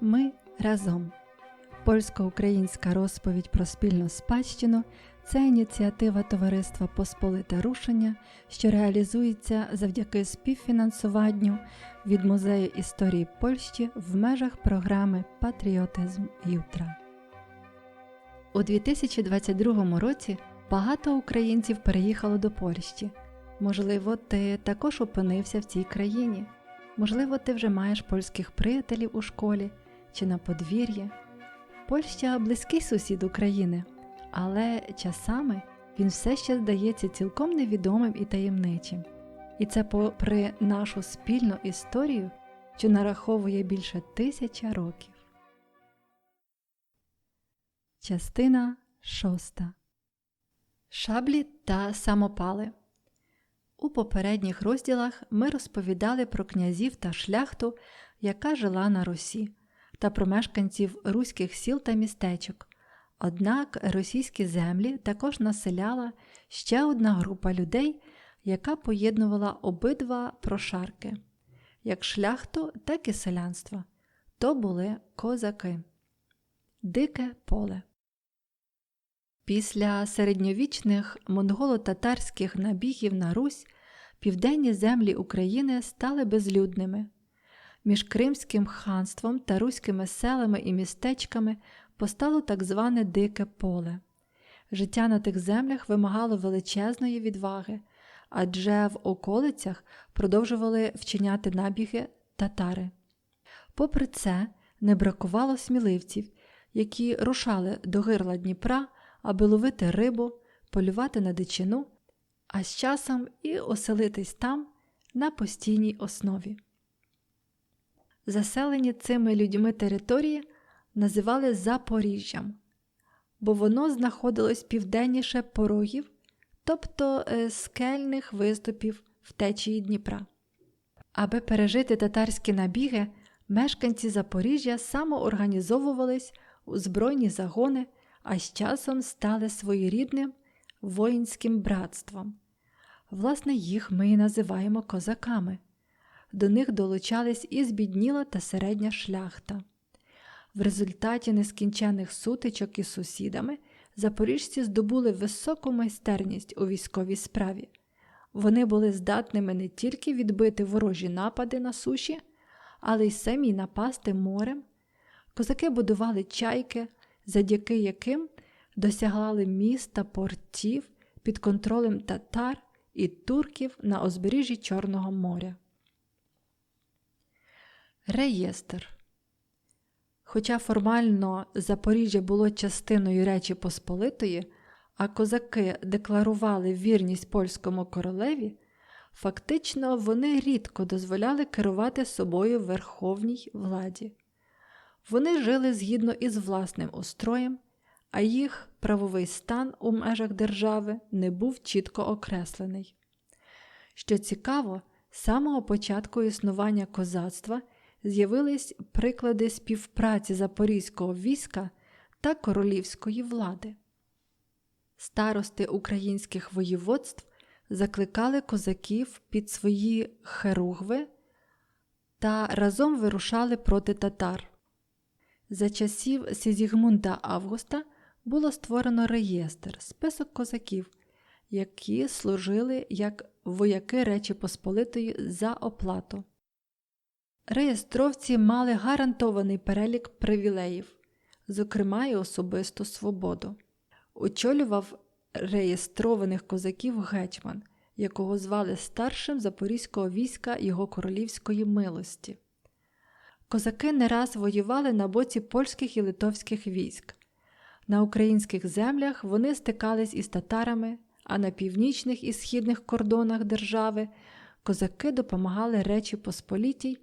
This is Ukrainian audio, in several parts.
Ми разом. Польсько-українська розповідь про спільну спадщину це ініціатива Товариства Посполите Рушення, що реалізується завдяки співфінансуванню від Музею історії Польщі в межах програми Патріотизм Ютра. У 2022 році багато українців переїхало до Польщі. Можливо, ти також опинився в цій країні. Можливо, ти вже маєш польських приятелів у школі чи на подвір'ї. Польща близький сусід України, але часами він все ще здається цілком невідомим і таємничим. І це попри нашу спільну історію, що нараховує більше тисяча років. Частина шоста Шаблі та самопали. У попередніх розділах ми розповідали про князів та шляхту, яка жила на Русі та про мешканців руських сіл та містечок. Однак російські землі також населяла ще одна група людей, яка поєднувала обидва прошарки як шляхту, так і селянство. То були козаки. Дике поле. Після середньовічних монголо-татарських набігів на Русь південні землі України стали безлюдними. Між Кримським ханством та руськими селами і містечками постало так зване Дике поле. Життя на тих землях вимагало величезної відваги, адже в околицях продовжували вчиняти набіги татари. Попри це, не бракувало сміливців, які рушали до гирла Дніпра, аби ловити рибу, полювати на дичину, а з часом і оселитись там на постійній основі. Заселені цими людьми території називали Запоріжжям, бо воно знаходилось південніше порогів, тобто е, скельних виступів в течії Дніпра. Аби пережити татарські набіги, мешканці Запоріжжя самоорганізовувались у збройні загони, а з часом стали своєрідним воїнським братством. Власне, їх ми і називаємо козаками до них долучались і збідніла та середня шляхта. В результаті нескінчених сутичок із сусідами запоріжці здобули високу майстерність у військовій справі. Вони були здатними не тільки відбити ворожі напади на суші, але й самі напасти морем. Козаки будували чайки, завдяки яким досягали міста портів під контролем татар і турків на озбережжі Чорного моря. Реєстр. Хоча формально Запоріжжя було частиною Речі Посполитої, а козаки декларували вірність польському королеві, фактично вони рідко дозволяли керувати собою верховній владі. Вони жили згідно із власним устроєм, а їх правовий стан у межах держави не був чітко окреслений. Що цікаво, з самого початку існування козацтва з'явились приклади співпраці запорізького війська та королівської влади. Старости українських воєводств закликали козаків під свої херугви та разом вирушали проти татар. За часів Сізігмунда Августа було створено реєстр, список козаків, які служили як вояки Речі Посполитої за оплату. Реєстровці мали гарантований перелік привілеїв, зокрема й особисту свободу. Очолював реєстрованих козаків гетьман, якого звали старшим запорізького війська його королівської милості. Козаки не раз воювали на боці польських і литовських військ. На українських землях вони стикались із татарами, а на північних і східних кордонах держави козаки допомагали Речі Посполітій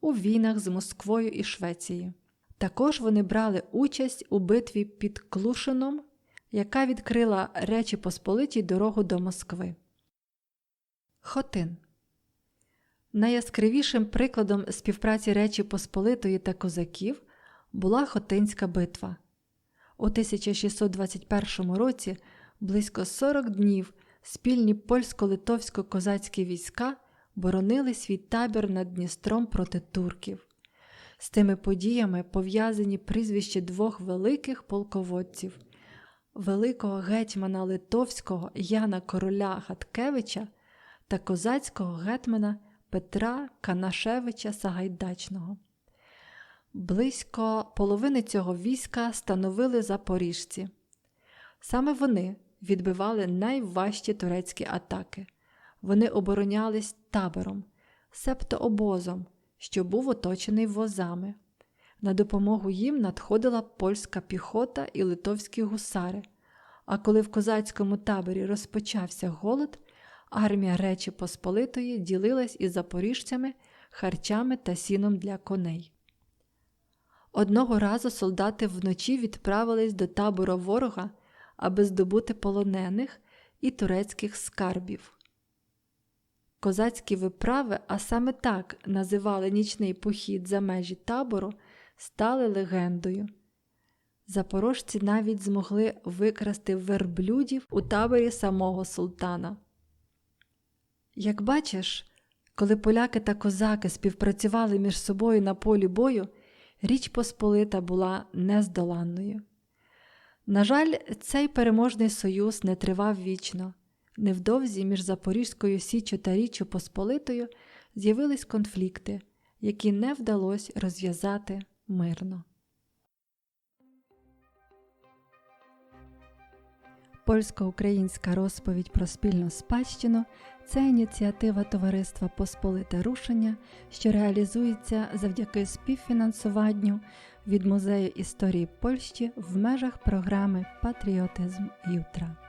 у війнах з Москвою і Швецією. Також вони брали участь у битві під Клушином, яка відкрила Речі Посполитій дорогу до Москви. Хотин Найяскравішим прикладом співпраці Речі Посполитої та козаків була Хотинська битва. У 1621 році близько 40 днів спільні польсько-литовсько-козацькі війська боронили свій табір над Дністром проти турків. З тими подіями пов'язані прізвища двох великих полководців великого гетьмана Литовського Яна Короля Хаткевича та козацького гетьмана Петра Канашевича Сагайдачного. Близько половини цього війська становили запоріжці. Саме вони відбивали найважчі турецькі атаки. Вони оборонялись табором, себто обозом, що був оточений возами. На допомогу їм надходила польська піхота і литовські гусари. А коли в козацькому таборі розпочався голод, армія Речі Посполитої ділилась із запоріжцями харчами та сіном для коней. Одного разу солдати вночі відправились до табору ворога, аби здобути полонених і турецьких скарбів. Козацькі виправи, а саме так називали нічний похід за межі табору, стали легендою. Запорожці навіть змогли викрасти верблюдів у таборі самого султана. Як бачиш, коли поляки та козаки співпрацювали між собою на полі бою, Річ Посполита була нездоланною. На жаль, цей переможний союз не тривав вічно. Невдовзі між Запорізькою Січчю та Річчю Посполитою з'явились конфлікти, які не вдалося розв'язати мирно. Польсько-українська розповідь про спільну спадщину це ініціатива Товариства Посполите Рушення, що реалізується завдяки співфінансуванню від Музею історії Польщі в межах програми Патріотизм Ютра.